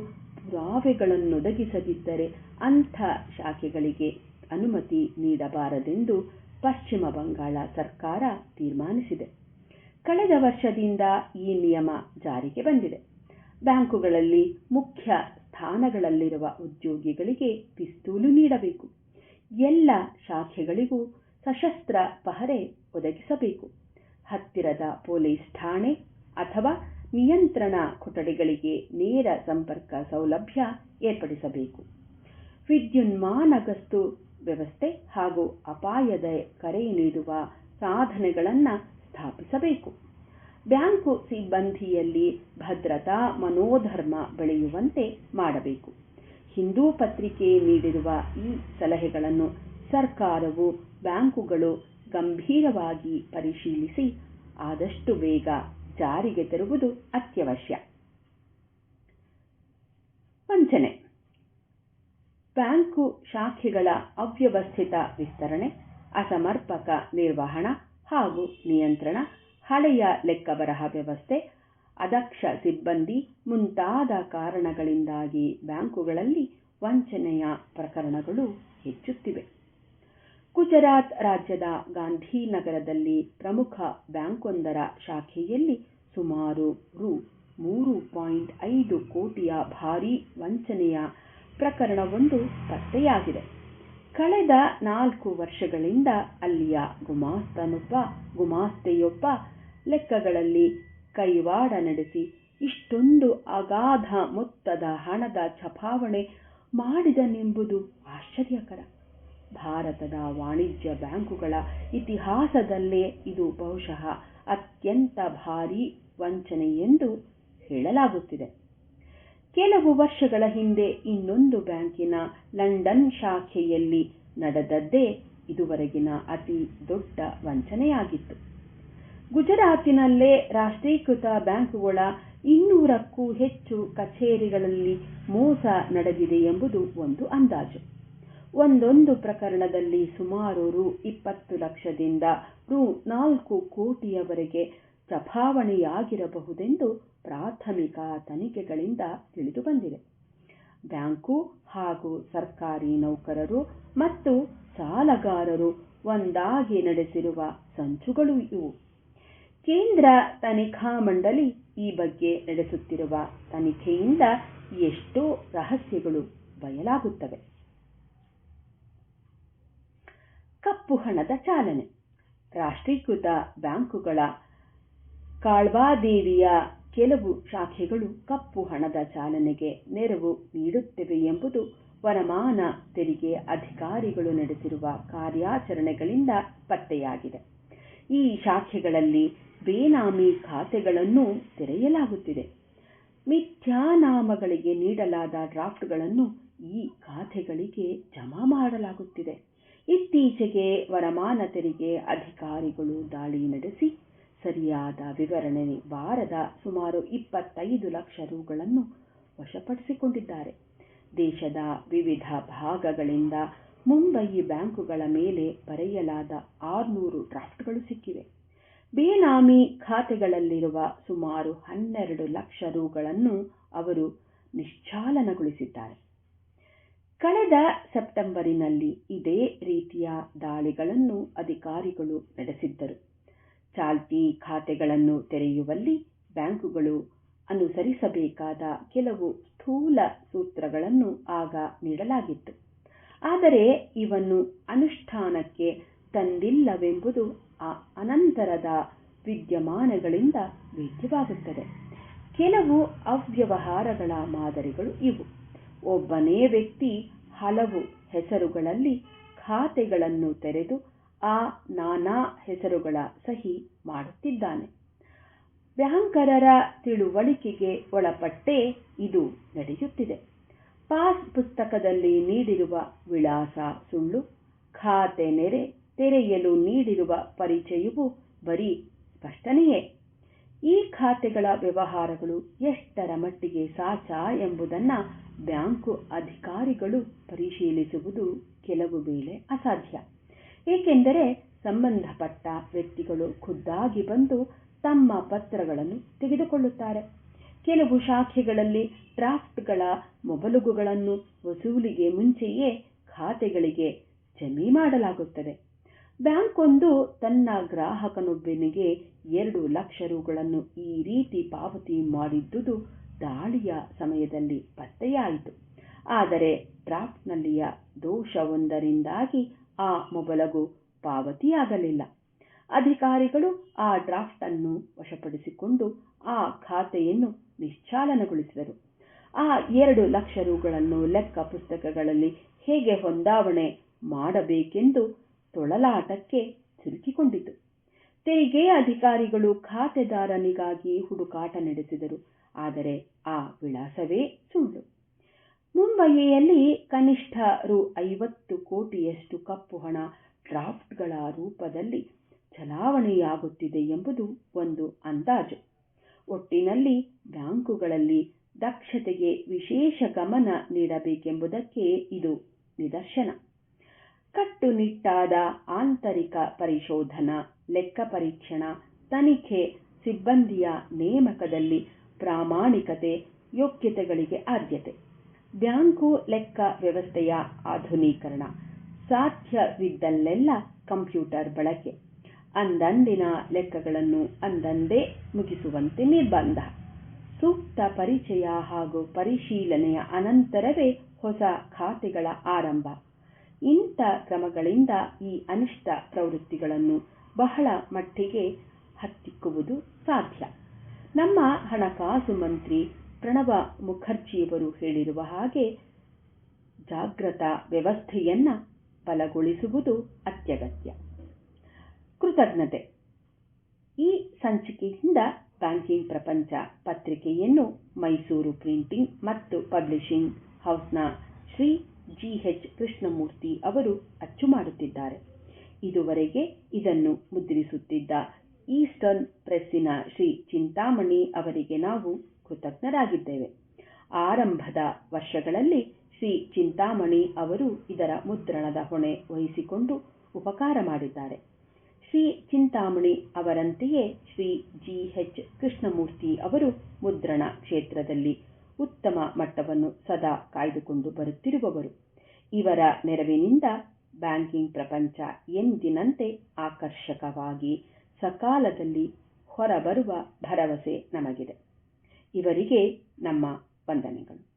Speaker 3: ಪುರಾವೆಗಳನ್ನೊದಗಿಸದಿದ್ದರೆ ಅಂಥ ಶಾಖೆಗಳಿಗೆ ಅನುಮತಿ ನೀಡಬಾರದೆಂದು ಪಶ್ಚಿಮ ಬಂಗಾಳ ಸರ್ಕಾರ ತೀರ್ಮಾನಿಸಿದೆ. ಕಳೆದ ವರ್ಷದಿಂದ ಈ ನಿಯಮ ಜಾರಿಗೆ ಬಂದಿದೆ. ಬ್ಯಾಂಕುಗಳಲ್ಲಿ ಮುಖ್ಯ ಸ್ಥಾನಗಳಲ್ಲಿರುವ ಉದ್ಯೋಗಿಗಳಿಗೆ ಪಿಸ್ತೂಲು ನೀಡಬೇಕು. ಎಲ್ಲ ಶಾಖೆಗಳಿಗೂ ಸಶಸ್ತ್ರ ಪಹರೆ ಒದಗಿಸಬೇಕು. ಹತ್ತಿರದ ಪೊಲೀಸ್ ಠಾಣೆ ಅಥವಾ ನಿಯಂತ್ರಣ ಕೊಠಡಿಗಳಿಗೆ ನೇರ ಸಂಪರ್ಕ ಸೌಲಭ್ಯ ಏರ್ಪಡಿಸಬೇಕು. ವಿದ್ಯುನ್ಮಾನ ಗಸ್ತು ವ್ಯವಸ್ಥೆ ಹಾಗೂ ಅಪಾಯದ ಕರೆ ನೀಡುವ ಸಾಧನಗಳನ್ನು ಸ್ಥಾಪಿಸಬೇಕು. ಬ್ಯಾಂಕು ಸಿಬ್ಬಂದಿಯಲ್ಲಿ ಭದ್ರತಾ ಮನೋಧರ್ಮ ಬೆಳೆಯುವಂತೆ ಮಾಡಬೇಕು. ಹಿಂದೂ ಪತ್ರಿಕೆ ನೀಡಿರುವ ಈ ಸಲಹೆಗಳನ್ನು ಸರ್ಕಾರವು ಬ್ಯಾಂಕುಗಳು ಗಂಭೀರವಾಗಿ ಪರಿಶೀಲಿಸಿ ಆದಷ್ಟು ಬೇಗ ಜಾರಿಗೆ ತರುವುದು ಅತ್ಯವಶ್ಯ. ವಂಚನೆ. ಬ್ಯಾಂಕು ಶಾಖೆಗಳ ಅವ್ಯವಸ್ಥಿತ ವಿಸ್ತರಣೆ, ಅಸಮರ್ಪಕ ನಿರ್ವಹಣಾ ಹಾಗೂ ನಿಯಂತ್ರಣ ಹಳೆಯ ಲೆಕ್ಕಬರಹ ವ್ಯವಸ್ಥೆ, ಅದಕ್ಷ ಸಿಬ್ಬಂದಿ ಮುಂತಾದ ಕಾರಣಗಳಿಂದಾಗಿ ಬ್ಯಾಂಕುಗಳಲ್ಲಿ ವಂಚನೆಯ ಪ್ರಕರಣಗಳು ಹೆಚ್ಚುತ್ತಿವೆ. ಗುಜರಾತ್ ರಾಜ್ಯದ ಗಾಂಧಿನಗರದಲ್ಲಿ ಪ್ರಮುಖ ಬ್ಯಾಂಕೊಂದರ ಶಾಖೆಯಲ್ಲಿ ಸುಮಾರು ರು ಮೂರು ಪಾಯಿಂಟ್ ಐದು ಕೋಟಿಯ ಭಾರೀ ವಂಚನೆಯ ಪ್ರಕರಣವೊಂದು ಪತ್ತೆಯಾಗಿದೆ. ಕಳೆದ ನಾಲ್ಕು ವರ್ಷಗಳಿಂದ ಅಲ್ಲಿಯ ಗುಮಾಸ್ತನೊಬ್ಬ, ಗುಮಾಸ್ತೆಯೊಬ್ಬ ಲೆಕ್ಕಗಳಲ್ಲಿ ಕೈವಾಡ ನಡೆಸಿ ಇಷ್ಟೊಂದು ಅಗಾಧ ಮೊತ್ತದ ಹಣದ ಛಪಾವಣೆ ಮಾಡಿದನೆಂಬುದು ಆಶ್ಚರ್ಯಕರ. ಭಾರತದ ವಾಣಿಜ್ಯ ಬ್ಯಾಂಕುಗಳ ಇತಿಹಾಸದಲ್ಲೇ ಇದು ಬಹುಶಃ ಅತ್ಯಂತ ಭಾರೀ ವಂಚನೆ ಎಂದು ಹೇಳಲಾಗುತ್ತಿದೆ. ಕೆಲವು ವರ್ಷಗಳ ಹಿಂದೆ ಇನ್ನೊಂದು ಬ್ಯಾಂಕಿನ ಲಂಡನ್ ಶಾಖೆಯಲ್ಲಿ ನಡೆದದ್ದೇ ಇದುವರೆಗಿನ ಅತಿ ದೊಡ್ಡ ವಂಚನೆಯಾಗಿತ್ತು. ಗುಜರಾತಿನಲ್ಲೇ ರಾಷ್ಟ್ರೀಕೃತ ಬ್ಯಾಂಕುಗಳ ಇನ್ನೂರಕ್ಕೂ ಹೆಚ್ಚು ಕಚೇರಿಗಳಲ್ಲಿ ಮೋಸ ನಡೆದಿದೆ ಎಂಬುದು ಒಂದು ಅಂದಾಜು. ಒಂದೊಂದು ಪ್ರಕರಣದಲ್ಲಿ ಸುಮಾರು ರು ಇಪ್ಪತ್ತು ಲಕ್ಷದಿಂದ ರು ನಾಲ್ಕು ಕೋಟಿಯವರೆಗೆ ಚಪಾವಣೆಯಾಗಿರಬಹುದೆಂದು ಪ್ರಾಥಮಿಕ ತನಿಖೆಗಳಿಂದ ತಿಳಿದುಬಂದಿದೆ. ಬ್ಯಾಂಕು ಹಾಗೂ ಸರ್ಕಾರಿ ನೌಕರರು ಮತ್ತು ಸಾಲಗಾರರು ಒಂದಾಗಿ ನಡೆಸಿರುವ ಸಂಚುಗಳು ಇವು. ಕೇಂದ್ರ ತನಿಖಾ ಮಂಡಳಿ ಈ ಬಗ್ಗೆ ನಡೆಸುತ್ತಿರುವ ತನಿಖೆಯಿಂದ ಎಷ್ಟೋ ರಹಸ್ಯಗಳು ಬಯಲಾಗುತ್ತವೆ. ಕಪ್ಪು ಹಣದ ಚಾಲನೆ. ರಾಷ್ಟ್ರೀಕೃತ ಬ್ಯಾಂಕುಗಳ ಕಾಳ್ವಾದೇವಿಯ ಕೆಲವು ಶಾಖೆಗಳು ಕಪ್ಪು ಹಣದ ಚಾಲನೆಗೆ ನೆರವು ನೀಡುತ್ತಿವೆ ಎಂಬುದು ವರಮಾನ ತೆರಿಗೆ ಅಧಿಕಾರಿಗಳು ನಡೆಸಿರುವ ಕಾರ್ಯಾಚರಣೆಗಳಿಂದ ಪತ್ತೆಯಾಗಿದೆ. ಈ ಶಾಖೆಗಳಲ್ಲಿ ಬೇನಾಮಿ ಖಾತೆಗಳನ್ನು ತೆರೆಯಲಾಗುತ್ತಿದೆ. ಮಿಥ್ಯಾನಾಮಗಳಿಗೆ ನೀಡಲಾದ ಡ್ರಾಫ್ಟ್ಗಳನ್ನು ಈ ಖಾತೆಗಳಿಗೆ ಜಮಾ ಮಾಡಲಾಗುತ್ತಿದೆ. ಇತ್ತೀಚೆಗೆ ವರಮಾನ ತೆರಿಗೆ ಅಧಿಕಾರಿಗಳು ದಾಳಿ ನಡೆಸಿ ಸರಿಯಾದ ವಿವರಣೆ ಬಾರದ ಸುಮಾರು ಇಪ್ಪತ್ತೈದು ಲಕ್ಷ ರುಗಳನ್ನು ವಶಪಡಿಸಿಕೊಂಡಿದ್ದಾರೆ. ದೇಶದ ವಿವಿಧ ಭಾಗಗಳಿಂದ ಮುಂಬಯಿ ಬ್ಯಾಂಕುಗಳ ಮೇಲೆ ಬರೆಯಲಾದ ಆರುನೂರು ಡ್ರಾಫ್ಟ್ಗಳು ಸಿಕ್ಕಿವೆ. ಬೇನಾಮಿ ಖಾತೆಗಳಲ್ಲಿರುವ ಸುಮಾರು ಹನ್ನೆರಡು ಲಕ್ಷ ರುಗಳನ್ನು ಅವರು ನಿಶ್ಚಾಲನಗೊಳಿಸಿದ್ದಾರೆ. ಕಳೆದ ಸೆಪ್ಟೆಂಬರಿನಲ್ಲಿ ಇದೇ ರೀತಿಯ ದಾಳಿಗಳನ್ನು ಅಧಿಕಾರಿಗಳು ನಡೆಸಿದ್ದರು. ಚಾಲ್ತಿ ಖಾತೆಗಳನ್ನು ತೆರೆಯುವಲ್ಲಿ ಬ್ಯಾಂಕುಗಳು ಅನುಸರಿಸಬೇಕಾದ ಕೆಲವು ಸ್ಥೂಲ ಸೂತ್ರಗಳನ್ನು ಆಗ ನೀಡಲಾಗಿತ್ತು. ಆದರೆ ಇವನ್ನು ಅನುಷ್ಠಾನಕ್ಕೆ ತಂದಿಲ್ಲವೆಂಬುದು ಆ ಅನಂತರದ ವಿದ್ಯಮಾನಗಳಿಂದ ವೇದ್ಯವಾಗುತ್ತದೆ. ಕೆಲವು ಅವ್ಯವಹಾರಗಳ ಮಾದರಿಗಳು ಇವು. ಒಬ್ಬನೇ ವ್ಯಕ್ತಿ ಹಲವು ಹೆಸರುಗಳಲ್ಲಿ ಖಾತೆಗಳನ್ನು ತೆರೆದು ಆ ನಾನಾ ಹೆಸರುಗಳ ಸಹಿ ಮಾಡುತ್ತಿದ್ದಾನೆ. ಬ್ಯಾಂಕರರ ತಿಳುವಳಿಕೆಗೆ ಒಳಪಟ್ಟೇ ಇದು ನಡೆಯುತ್ತಿದೆ. ಪಾಸ್ ಪುಸ್ತಕದಲ್ಲಿ ನೀಡಿರುವ ವಿಳಾಸ ಸುಳ್ಳು, ಖಾತೆ ನೆರೆ, ತೆರೆಯಲು ನೀಡಿರುವ ಪರಿಚಯವು ಬರೀ ಸ್ಪಷ್ಟನೆಯೇ? ಈ ಖಾತೆಗಳ ವ್ಯವಹಾರಗಳು ಎಷ್ಟರ ಮಟ್ಟಿಗೆ ಸಾಚ ಎಂಬುದನ್ನು ಬ್ಯಾಂಕು ಅಧಿಕಾರಿಗಳು ಪರಿಶೀಲಿಸುವುದು ಕೆಲವು ವೇಳೆ ಅಸಾಧ್ಯ. ಏಕೆಂದರೆ ಸಂಬಂಧಪಟ್ಟ ವ್ಯಕ್ತಿಗಳು ಖುದ್ದಾಗಿ ಬಂದು ತಮ್ಮ ಪತ್ರಗಳನ್ನು ತೆಗೆದುಕೊಳ್ಳುತ್ತಾರೆ. ಕೆಲವು ಶಾಖೆಗಳಲ್ಲಿ ಡ್ರಾಫ್ಟ್ಗಳ ಮೊಬಲುಗುಗಳನ್ನು ವಸೂಲಿಗೆ ಮುಂಚೆಯೇ ಖಾತೆಗಳಿಗೆ ಜಮೆ ಮಾಡಲಾಗುತ್ತದೆ. ಬ್ಯಾಂಕ್ ಒಂದು ತನ್ನ ಗ್ರಾಹಕನೊಬ್ಬನಿಗೆ ಎರಡು ಲಕ್ಷ ರೂಗಳನ್ನು ಈ ರೀತಿ ಪಾವತಿ ಮಾಡಿದ್ದುದು ದಾಳಿಯ ಸಮಯದಲ್ಲಿ ಪತ್ತೆಯಾಯಿತು. ಆದರೆ ಡ್ರಾಫ್ಟ್ನಲ್ಲಿಯ ದೋಷವೊಂದರಿಂದಾಗಿ ಆ ಮೊಬಲಗು ಪಾವತಿಯಾಗಲಿಲ್ಲ. ಅಧಿಕಾರಿಗಳು ಆ ಡ್ರಾಫ್ಟ್ ಅನ್ನು ವಶಪಡಿಸಿಕೊಂಡು ಆ ಖಾತೆಯನ್ನು ನಿಶ್ಚಾಲನಗೊಳಿಸಿದರು. ಆ ಎರಡು ಲಕ್ಷ ರೂಗಳನ್ನು ಲೆಕ್ಕ ಪುಸ್ತಕಗಳಲ್ಲಿ ಹೇಗೆ ಹೊಂದಾವಣೆ ಮಾಡಬೇಕೆಂದು ತೊಳಲಾಟಕ್ಕೆ ಸಿಲುಕಿಕೊಂಡಿತು. ತೆರಿಗೆ ಅಧಿಕಾರಿಗಳು ಖಾತೆದಾರನಿಗಾಗಿ ಹುಡುಕಾಟ ನಡೆಸಿದರು, ಆದರೆ ಆ ವಿಳಾಸವೇ ಸುಳ್ಳು. ಮುಂಬಯಿಯಲ್ಲಿ ಕನಿಷ್ಠ ರು ಐವತ್ತು ಕೋಟಿಯಷ್ಟು ಕಪ್ಪು ಹಣ ಡ್ರಾಫ್ಟ್ಗಳ ರೂಪದಲ್ಲಿ ಚಲಾವಣೆಯಾಗುತ್ತಿದೆ ಎಂಬುದು ಒಂದು ಅಂದಾಜು. ಒಟ್ಟಿನಲ್ಲಿ ಬ್ಯಾಂಕುಗಳಲ್ಲಿ ದಕ್ಷತೆಗೆ ವಿಶೇಷ ಗಮನ ನೀಡಬೇಕೆಂಬುದಕ್ಕೆ ಇದು ನಿದರ್ಶನ. ಕಟ್ಟುನಿಟ್ಟಾದ ಆಂತರಿಕ ಪರಿಶೋಧನಾ, ಲೆಕ್ಕ ಪರೀಕ್ಷಣ, ತನಿಖೆ, ಸಿಬ್ಬಂದಿಯ ನೇಮಕದಲ್ಲಿ ಪ್ರಾಮಾಣಿಕತೆ, ಯೋಗ್ಯತೆಗಳಿಗೆ ಆದ್ಯತೆ. ಬ್ಯಾಂಕು ಲೆಕ್ಕ ವ್ಯವಸ್ಥೆಯ ಆಧುನೀಕರಣ ಸಾಧ್ಯವಿದ್ದಲ್ಲೆಲ್ಲ ಕಂಪ್ಯೂಟರ್ ಬಳಕೆ. ಅಂದಂದಿನ ಲೆಕ್ಕಗಳನ್ನು ಅಂದಂದೇ ಮುಗಿಸುವಂತೆ ನಿರ್ಬಂಧ. ಸೂಕ್ತ ಪರಿಚಯ ಹಾಗೂ ಪರಿಶೀಲನೆಯ ಅನಂತರವೇ ಹೊಸ ಖಾತೆಗಳ ಆರಂಭ. ಇಂಥ ಕ್ರಮಗಳಿಂದ ಈ ಅನಿಷ್ಟ ಪ್ರವೃತ್ತಿಗಳನ್ನು ಬಹಳ ಮಟ್ಟಿಗೆ ಹತ್ತಿಕ್ಕುವುದು ಸಾಧ್ಯ. ನಮ್ಮ ಹಣಕಾಸು ಮಂತ್ರಿ ಪ್ರಣವ ಮುಖರ್ಜಿಯವರು ಹೇಳಿರುವ ಹಾಗೆ ಜಾಗೃತ ವ್ಯವಸ್ಥೆಯನ್ನ ಬಲಗೊಳಿಸುವುದು ಅತ್ಯಗತ್ಯ. ಕೃತಜ್ಞತೆ. ಈ ಸಂಚಿಕೆಯಿಂದ ಬ್ಯಾಂಕಿಂಗ್ ಪ್ರಪಂಚ ಪತ್ರಿಕೆಯನ್ನು ಮೈಸೂರು ಪ್ರಿಂಟಿಂಗ್ ಮತ್ತು ಪಬ್ಲಿಷಿಂಗ್ ಹೌಸ್ನ ಶ್ರೀ ಜಿ ಎಚ್ ಕೃಷ್ಣಮೂರ್ತಿ ಅವರು ಅಚ್ಚು ಮಾಡುತ್ತಿದ್ದಾರೆ. ಇದುವರೆಗೆ ಇದನ್ನು ಮುದ್ರಿಸುತ್ತಿದ್ದ ಈಸ್ಟರ್ನ್ ಪ್ರೆಸ್ಸಿನ ಶ್ರೀ ಚಿಂತಾಮಣಿ ಅವರಿಗೆ ನಾವು ಕೃತಜ್ಞರಾಗಿದ್ದೇವೆ. ಆರಂಭದ ವರ್ಷಗಳಲ್ಲಿ ಶ್ರೀ ಚಿಂತಾಮಣಿ ಅವರು ಇದರ ಮುದ್ರಣದ ಹೊಣೆ ವಹಿಸಿಕೊಂಡು ಉಪಕಾರ ಮಾಡಿದ್ದಾರೆ. ಶ್ರೀ ಚಿಂತಾಮಣಿ ಅವರಂತೆಯೇ ಶ್ರೀ ಜಿ. ಎಚ್. ಕೃಷ್ಣಮೂರ್ತಿ ಅವರು ಮುದ್ರಣ ಕ್ಷೇತ್ರದಲ್ಲಿ ಉತ್ತಮ ಮಟ್ಟವನ್ನು ಸದಾ ಕಾಯ್ದುಕೊಂಡು ಬರುತ್ತಿರುವವರು. ಇವರ ನೆರವಿನಿಂದ ಬ್ಯಾಂಕಿಂಗ್ ಪ್ರಪಂಚ ಎಂದಿನಂತೆ ಆಕರ್ಷಕವಾಗಿ ಸಕಾಲದಲ್ಲಿ ಹೊರಬರುವ ಭರವಸೆ ನಮಗಿದೆ. ಇವರಿಗೆ ನಮ್ಮ ವಂದನೆಗಳು.